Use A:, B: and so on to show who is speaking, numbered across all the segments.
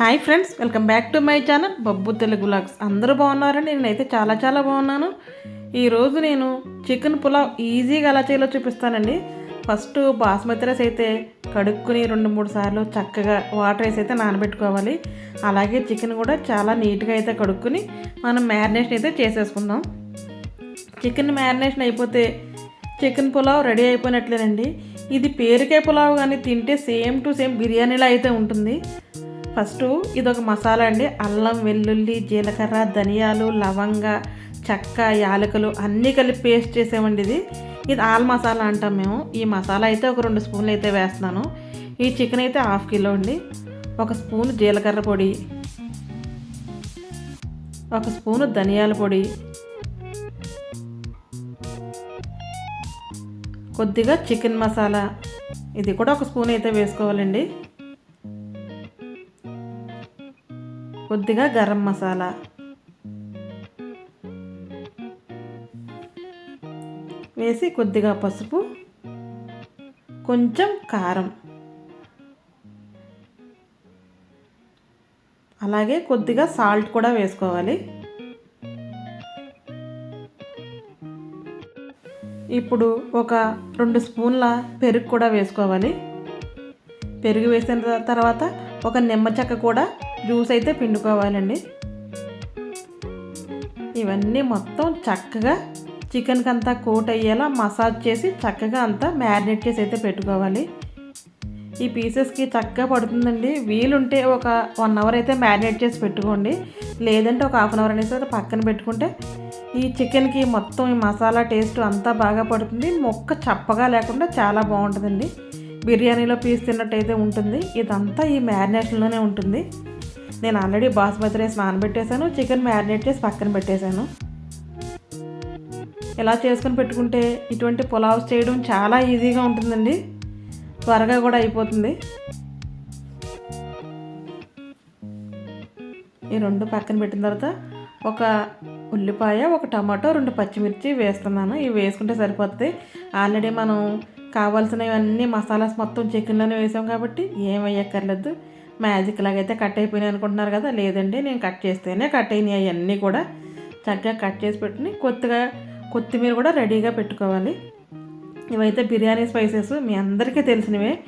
A: Hi friends welcome back to my channel Babbu Telugu vlogs అందరూ బాగున్నారని నేనైతే చాలా చాలా బాగున్నాను. ఈరోజు నేను చికెన్ పులావ్ ఈజీగా ఎలా చేయాలో చూపిస్తానండి. ఫస్ట్ బాస్మతి రైస్ అయితే కడుక్కుని రెండు మూడు సార్లు చక్కగా వాటర్ రైస్ అయితే నానబెట్టుకోవాలి. అలాగే చికెన్ కూడా చాలా నీట్గా అయితే కడుక్కుని మనం మ్యారినేషన్ అయితే చేసేసుకుందాం. చికెన్ మ్యారినేషన్ అయిపోతే చికెన్ పులావ్ రెడీ అయిపోయినట్లేనండి. ఇది పేరుకే పులావ్ కానీ తింటే సేమ్ టు సేమ్ బిర్యానీలా అయితే ఉంటుంది. ఫస్ట్ ఇదొక మసాలా అండి. అల్లం వెల్లుల్లి జీలకర్ర ధనియాలు లవంగ చెక్క యాలకులు అన్నీ కలిపి పేస్ట్ చేసామండి ఇది. ఇది ఆల్ మసాలా అంటాం మేము. ఈ మసాలా అయితే ఒక రెండు స్పూన్లు అయితే వేస్తున్నాను. ఈ చికెన్ అయితే హాఫ్ కిలో అండి. ఒక స్పూన్ జీలకర్ర పొడి. ఒక స్పూను ధనియాల పొడి. కొద్దిగా చికెన్ మసాలా. ఇది కూడా ఒక స్పూన్ అయితే వేసుకోవాలండి. కొద్దిగా గరం మసాలా. వేసి కొద్దిగా పసుపు కొంచెం కారం. అలాగే కొద్దిగా సాల్ట్ కూడా వేసుకోవాలి. ఇప్పుడు ఒక రెండు స్పూన్ల పెరుగు కూడా వేసుకోవాలి. పెరుగు వేసిన తర్వాత ఒక నిమ్మ చెక్క కూడా జ్యూస్ అయితే పిండుకోవాలండి. ఇవన్నీ మొత్తం చక్కగా చికెన్కి అంతా కోట్ అయ్యేలా మసాజ్ చేసి చక్కగా అంతా మ్యారినేట్ చేసి అయితే పెట్టుకోవాలి. ఈ పీసెస్కి చక్కగా పడుతుందండి. వీలుంటే ఒక వన్ అవర్ అయితే మ్యారినేట్ చేసి పెట్టుకోండి. లేదంటే ఒక హాఫ్ అన్ అవర్ అనేసి పక్కన పెట్టుకుంటే ఈ చికెన్కి మొత్తం ఈ మసాలా టేస్ట్ అంతా బాగా పడుతుంది. మొక్క చప్పగా లేకుండా చాలా బాగుంటుందండి. బిర్యానీలో పీస్ తిన్నట్టయితే ఉంటుంది. ఇదంతా ఈ మ్యారినేషన్లోనే ఉంటుంది. నేను ఆల్రెడీ బాస్మతి రైస్ నానబెట్టేశాను చికెన్ మ్యారినేట్ చేసి పక్కన పెట్టేశాను. ఇలా చేసుకొని పెట్టుకుంటే ఇటువంటి పులావ్స్ చేయడం చాలా ఈజీగా ఉంటుందండి. త్వరగా కూడా అయిపోతుంది. ఈ రెండు పక్కన పెట్టిన తర్వాత ఒక ఉల్లిపాయ ఒక టమాటో రెండు పచ్చిమిర్చి వేస్తున్నాను. ఇవి వేసుకుంటే సరిపోతుంది ఆల్రెడీ మనం కావాల్సినవన్నీ మసాలాస్ మొత్తం చికెన్లోనే వేసాం కాబట్టి ఏం వేయక్కర్లేదు. మ్యాజిక్ లాగైతే కట్ అయిపోయినాయి అనుకుంటున్నారు కదా లేదండి నేను కట్ చేస్తేనే కట్ అయినాయి. అవన్నీ కూడా చక్కగా కట్ చేసి పెట్టుకుని కొత్తగా కొత్తిమీర కూడా రెడీగా పెట్టుకోవాలి. ఇవైతే బిర్యానీ స్పైసెస్ మీ అందరికీ తెలిసినవే.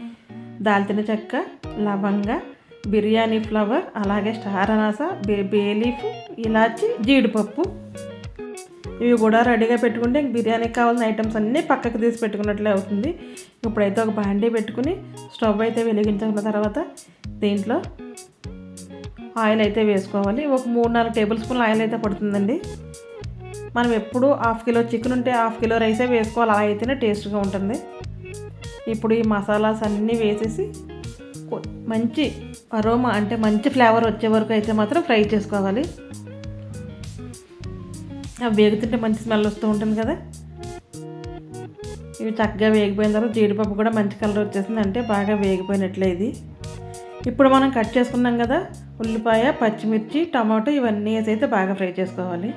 A: దాల్చిన చెక్క లవంగ బిర్యానీ ఫ్లవర్ అలాగే స్టార్ అనాస బే బేలీఫ్ ఇలాచి జీడిపప్పు. ఇవి కూడా రెడీగా పెట్టుకుంటే ఇంక బిర్యానీకి కావాల్సిన ఐటమ్స్ అన్నీ పక్కకు తీసి పెట్టుకున్నట్లే అవుతుంది. ఇప్పుడైతే ఒక బాండీ పెట్టుకుని స్టవ్ అయితే వెలిగించుకున్న తర్వాత దీంట్లో ఆయిల్ అయితే వేసుకోవాలి. ఒక మూడు నాలుగు టేబుల్ స్పూన్ల ఆయిల్ అయితే పడుతుందండి. మనం ఎప్పుడు హాఫ్ కిలో చికెన్ ఉంటే హాఫ్ కిలో రైసే వేసుకోవాలి. అలా అయితేనే టేస్ట్గా ఉంటుంది. ఇప్పుడు ఈ మసాలాస్ అన్నీ వేసేసి మంచి అరోమా అంటే మంచి ఫ్లేవర్ వచ్చే వరకు అయితే మాత్రం ఫ్రై చేసుకోవాలి. అవి వేగుతుంటే మంచి స్మెల్ వస్తూ ఉంటుంది కదా. ఇవి చక్కగా వేగిపోయిన తర్వాత జీడిపప్పు కూడా మంచి కలర్ వచ్చేసింది. అంటే బాగా వేగిపోయినట్లే ఇది. ఇప్పుడు మనం కట్ చేసుకున్నాం కదా ఉల్లిపాయ పచ్చిమిర్చి టమాటో ఇవన్నీ వేసి అయితే బాగా ఫ్రై చేసుకోవాలి.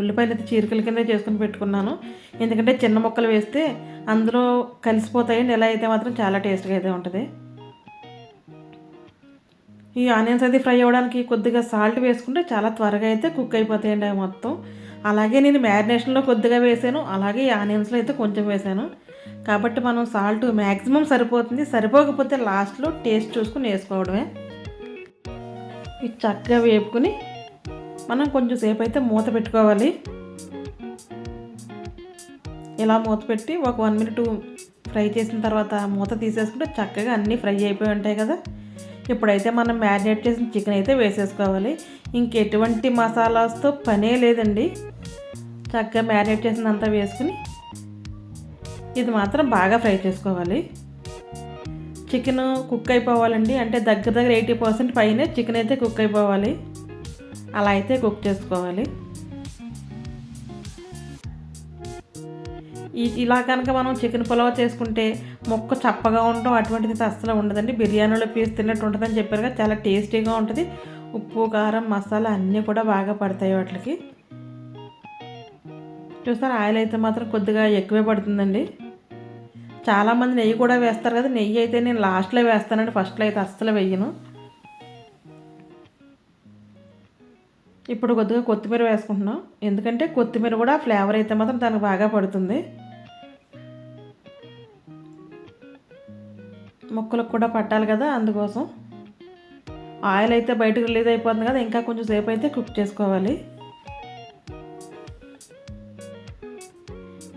A: ఉల్లిపాయలు అయితే చీరికల కింద చేసుకుని పెట్టుకున్నాను. ఎందుకంటే చిన్న ముక్కలు వేస్తే అందులో కలిసిపోతాయండి. ఎలా అయితే మాత్రం చాలా టేస్ట్గా అయితే ఉంటుంది. ఈ ఆనియన్స్ అయితే ఫ్రై అవ్వడానికి కొద్దిగా సాల్ట్ వేసుకుంటే చాలా త్వరగా అయితే కుక్ అయిపోతాయండి అవి మొత్తం. అలాగే నేను మ్యారినేషన్లో కొద్దిగా వేసాను. అలాగే ఆనియన్స్లో అయితే కొంచెం వేసాను. కాబట్టి మనం సాల్ట్ మ్యాక్సిమం సరిపోతుంది. సరిపోకపోతే లాస్ట్లో టేస్ట్ చూసుకుని వేసుకోవడమే. ఇది చక్కగా వేపుకుని మనం కొంచెం సేపు అయితే మూత పెట్టుకోవాలి. ఇలా మూత పెట్టి ఒక వన్ మినిట్ ఫ్రై చేసిన తర్వాత మూత తీసేసుకుంటే చక్కగా అన్నీ ఫ్రై అయిపోయి ఉంటాయి కదా. ఇప్పుడైతే మనం మ్యారినేట్ చేసిన చికెన్ అయితే వేసేసుకోవాలి. ఇంకెటువంటి మసాలాస్తో పనే లేదండి. చక్కగా మ్యారినేట్ చేసినంతా వేసుకుని ఇది మాత్రం బాగా ఫ్రై చేసుకోవాలి. చికెన్ కుక్ అయిపోవాలండి. అంటే దగ్గర దగ్గర ఎయిటీ పర్సెంట్ పైన చికెన్ అయితే కుక్ అయిపోవాలి. అలా అయితే కుక్ చేసుకోవాలి. ఇలా కనుక మనం చికెన్ పులావ్ చేసుకుంటే మొక్క చప్పగా ఉండడం అటువంటిది అస్సలు ఉండదండి. బిర్యానీలో పీస్ తిన్నట్టు ఉంటుందని చెప్పారు కదా చాలా టేస్టీగా ఉంటుంది. ఉప్పు కారం మసాలా అన్నీ కూడా బాగా పడతాయి వాటికి. చూస్తారు ఆయిల్ అయితే మాత్రం కొద్దిగా ఎక్కువే పడుతుందండి. చాలామంది నెయ్యి కూడా వేస్తారు కదా నెయ్యి అయితే నేను లాస్ట్లో వేస్తానండి ఫస్ట్లో అయితే అస్సలు వేయను. ఇప్పుడు కొద్దిగా కొత్తిమీర వేసుకుంటున్నాం. ఎందుకంటే కొత్తిమీర కూడా ఫ్లేవర్ అయితే మాత్రం దానికి బాగా పడుతుంది. ముక్కలకు కూడా పట్టాలి కదా అందుకోసం. ఆయిల్ అయితే బయటకు రిలీజ్ అయిపోతుంది కదా ఇంకా కొంచెం సేపు అయితే కుక్ చేసుకోవాలి.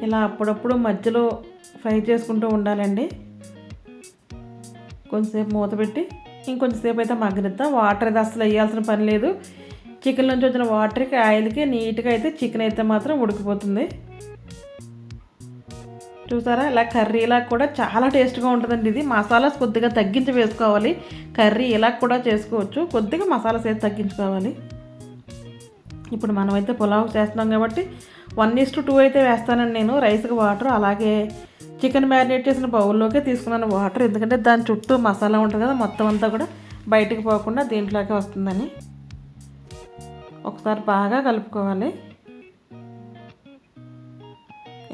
A: ఇలా అప్పుడప్పుడు మధ్యలో ఫ్రై చేసుకుంటూ ఉండాలండి. కొంచెంసేపు మూత పెట్టి ఇంకొంచెంసేపు అయితే మగ్గనిద్దాం. వాటర్ అయితే అసలు వేయాల్సిన పని లేదు. చికెన్ నుంచి వచ్చిన వాటర్కి ఆయిల్కి నీట్గా అయితే చికెన్ అయితే మాత్రం ఉడికిపోతుంది. చూసారా? ఇలా కర్రీ ఇలా కూడా చాలా టేస్ట్గా ఉంటుందండి ఇది. మసాలాస్ కొద్దిగా తగ్గించి వేసుకోవాలి. కర్రీ ఇలా కూడా చేసుకోవచ్చు. కొద్దిగా మసాలాస్ అయితే తగ్గించుకోవాలి. ఇప్పుడు మనమైతే పులావ్ చేస్తున్నాం కాబట్టి వన్ ఈస్ టు టూ అయితే వేస్తానండి నేను రైస్కి వాటర్. అలాగే చికెన్ మ్యారినేట్ చేసిన బౌల్లోకే తీసుకున్నాను వాటర్. ఎందుకంటే దాని చుట్టూ మసాలా ఉంటుంది కదా మొత్తం అంతా కూడా బయటికి పోకుండా దీంట్లోకి వస్తుందని. ఒకసారి బాగా కలుపుకోవాలి.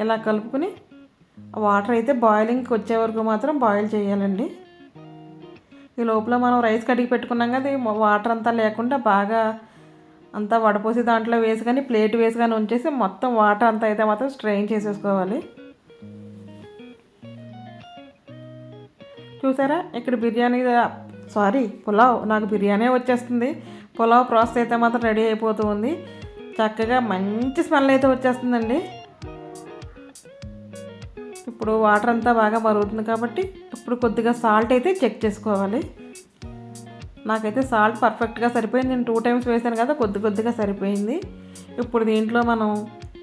A: ఇలా కలుపుకొని వాటర్ అయితే బాయిలింగ్కి వచ్చే వరకు మాత్రం బాయిల్ చేయాలండి. ఈ లోపల మనం రైస్ కడిగి పెట్టుకున్నాం కదా వాటర్ అంతా లేకుండా బాగా అంతా వడపోసి దాంట్లో వేసి కానీ ప్లేట్ వేసి కానీ ఉంచేసి మొత్తం వాటర్ అంతా అయితే మాత్రం స్ట్రెయిన్ చేసేసుకోవాలి. చూసారా? ఇక్కడ బిర్యానీ సారీ పులావ్. నాకు బిర్యానీ వచ్చేస్తుంది. పులావ్ ప్రాసెస్ అయితే మాత్రం రెడీ అయిపోతూ ఉంది. చక్కగా మంచి స్మెల్ అయితే వచ్చేస్తుందండి. ఇప్పుడు వాటర్ అంతా బాగా మరుగుతుంది కాబట్టి ఇప్పుడు కొద్దిగా సాల్ట్ అయితే చెక్ చేసుకోవాలి. నాకైతే సాల్ట్ పర్ఫెక్ట్గా సరిపోయింది. నేను టూ టైమ్స్ వేసాను కదా కొద్ది కొద్దిగా సరిపోయింది. ఇప్పుడు దీంట్లో మనం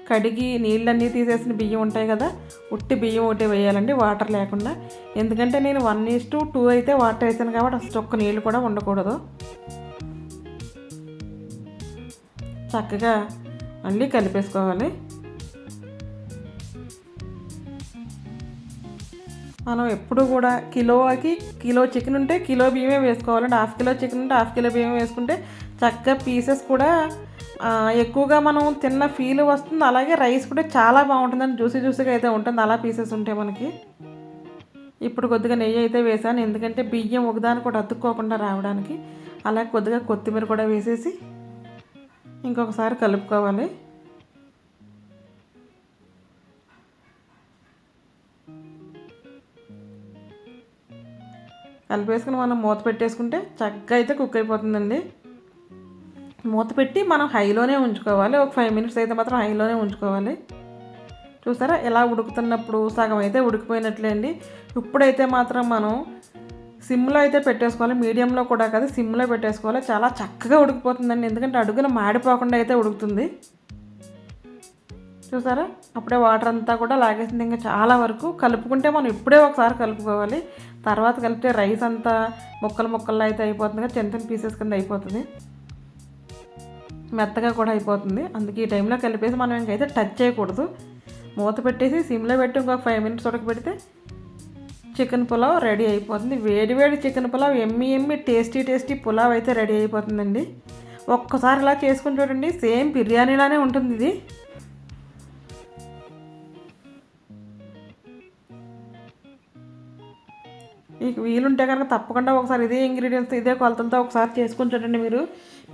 A: కడిగి నీళ్ళన్నీ తీసేసిన బియ్యం ఉంటాయి కదా ఉట్టి బియ్యం ఒకటి వేయాలండి వాటర్ లేకుండా. ఎందుకంటే నేను వన్ ఈస్ టు టూ అయితే వాటర్ వేసాను కాబట్టి అసలు ఒక్క నీళ్ళు కూడా ఉండకూడదు. చక్కగా మళ్ళీ కలిపేసుకోవాలి. మనం ఎప్పుడు కూడా కిలోకి కిలో చికెన్ ఉంటే కిలో బియ్యమే వేసుకోవాలండి. హాఫ్ కిలో చికెన్ ఉంటే హాఫ్ కిలో బియ్యం వేసుకుంటే చక్కగా పీసెస్ కూడా ఎక్కువగా మనం తిన్న ఫీల్ వస్తుంది. అలాగే రైస్ కూడా చాలా బాగుంటుందని జ్యూసీ జ్యూసీగా అయితే ఉంటుంది. అలా పీసెస్ ఉంటాయి మనకి. ఇప్పుడు కొద్దిగా నెయ్యి అయితే వేసాను. ఎందుకంటే బియ్యం ఒకదానికి కూడా అతుక్కోకుండా రావడానికి. అలాగే కొద్దిగా కొత్తిమీర కూడా వేసేసి ఇంకొకసారి కలుపుకోవాలి. కలిపేసుకుని మనం మూత పెట్టేసుకుంటే చక్కగా అయితే కుక్ అయిపోతుందండి. మూత పెట్టి మనం హైలోనే ఉంచుకోవాలి. ఒక ఫైవ్ మినిట్స్ అయితే మాత్రం హైలోనే ఉంచుకోవాలి. చూసారా? ఎలా ఉడుకుతున్నప్పుడు సగం అయితే ఉడికిపోయినట్లే అండి. ఇప్పుడైతే మాత్రం మనం సిమ్లో అయితే పెట్టేసుకోవాలి. మీడియంలో కూడా కాదు సిమ్లో పెట్టేసుకోవాలి. చాలా చక్కగా ఉడికిపోతుందండి. ఎందుకంటే అడుగున మాడిపోకుండా అయితే ఉడుకుతుంది. చూసారా? అప్పుడే వాటర్ అంతా కూడా లాగేసింది. ఇంకా చాలా వరకు కలుపుకుంటే మనం ఇప్పుడే ఒకసారి కలుపుకోవాలి. తర్వాత కలిపితే రైస్ అంతా ముక్కలు ముక్కల్లో అయితే అయిపోతుంది చిన్న చిన్న పీసెస్ కింద అయిపోతుంది. మెత్తగా కూడా అయిపోతుంది. అందుకే ఈ టైంలో కలిపేసి మనం ఇంకైతే టచ్ చేయకూడదు. మూత పెట్టేసి సిమ్లో పెట్టి ఇంకొక ఫైవ్ మినిట్స్ పెడితే చికెన్ పులావ్ రెడీ అయిపోతుంది. వేడి వేడి chicken pulao yummy yummy tasty tasty pulao అయితే రెడీ అయిపోతుందండి. ఒక్కసారి ఇలా చేసుకుని చూడండి. సేమ్ బిర్యానీలానే ఉంటుంది ఇది. మీకు వీలుంటే కనుక తప్పకుండా ఒకసారి ఇదే ఇంగ్రీడియంట్స్ ఇదే కొలతలతో ఒకసారి చేసుకుని చూడండి మీరు.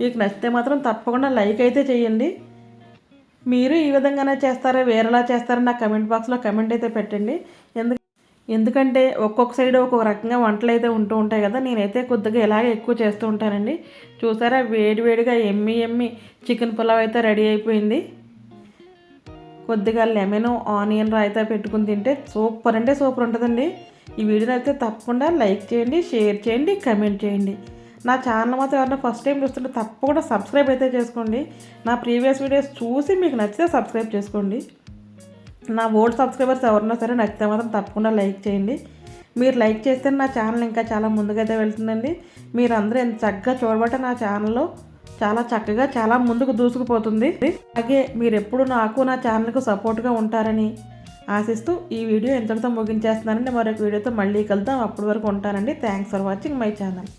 A: మీకు నచ్చితే మాత్రం తప్పకుండా లైక్ అయితే చేయండి. మీరు ఈ విధంగానే చేస్తారా వేరేలా చేస్తారా నా కమెంట్ బాక్స్లో కమెంట్ అయితే పెట్టండి. ఎందుకు ఎందుకంటే ఒక్కొక్క సైడ్ ఒక్కొక్క రకంగా వంటలు అయితే ఉంటూ ఉంటాయి కదా నేనైతే కొద్దిగా ఇలాగే ఎక్కువ చేస్తూ ఉంటానండి. చూసారా వేడి వేడిగా ఎమ్మి ఎమ్మి చికెన్ పులావ్ అయితే రెడీ అయిపోయింది. కొద్దిగా లెమన్ ఆనియన్ రాయితా పెట్టుకుని తింటే సూపర్ అంటే సూపర్ ఉంటుందండి. ఈ వీడియో నచ్చితే తప్పకుండా లైక్ చేయండి షేర్ చేయండి కమెంట్ చేయండి. నా ఛానల్ మాత్రం ఎవరైనా ఫస్ట్ టైం చూస్తుంటే తప్పకుండా సబ్స్క్రైబ్ అయితే చేసుకోండి. నా ప్రీవియస్ వీడియోస్ చూసి మీకు నచ్చితే సబ్స్క్రైబ్ చేసుకోండి. నా ఓల్డ్ సబ్స్క్రైబర్స్ ఎవరన్నా సరే నచ్చితే మాత్రం తప్పకుండా లైక్ చేయండి. మీరు లైక్ చేస్తే నా ఛానల్ ఇంకా చాలా ముందుకైతే వెళ్తుందండి. మీరు అందరూ ఎంత చక్కగా చూడబట్టే నా ఛానల్లో చాలా చక్కగా చాలా ముందుకు దూసుకుపోతుంది. అలాగే మీరు ఎప్పుడు నాకు నా ఛానల్కు సపోర్ట్గా ఉంటారని ఆశిస్తూ ఈ వీడియో ఎంతటితో ముగించేస్తున్నానండి. మరొక వీడియోతో మళ్ళీ కలుద్దాం. అప్పటి వరకు ఉంటానండి. Thanks for watching my channel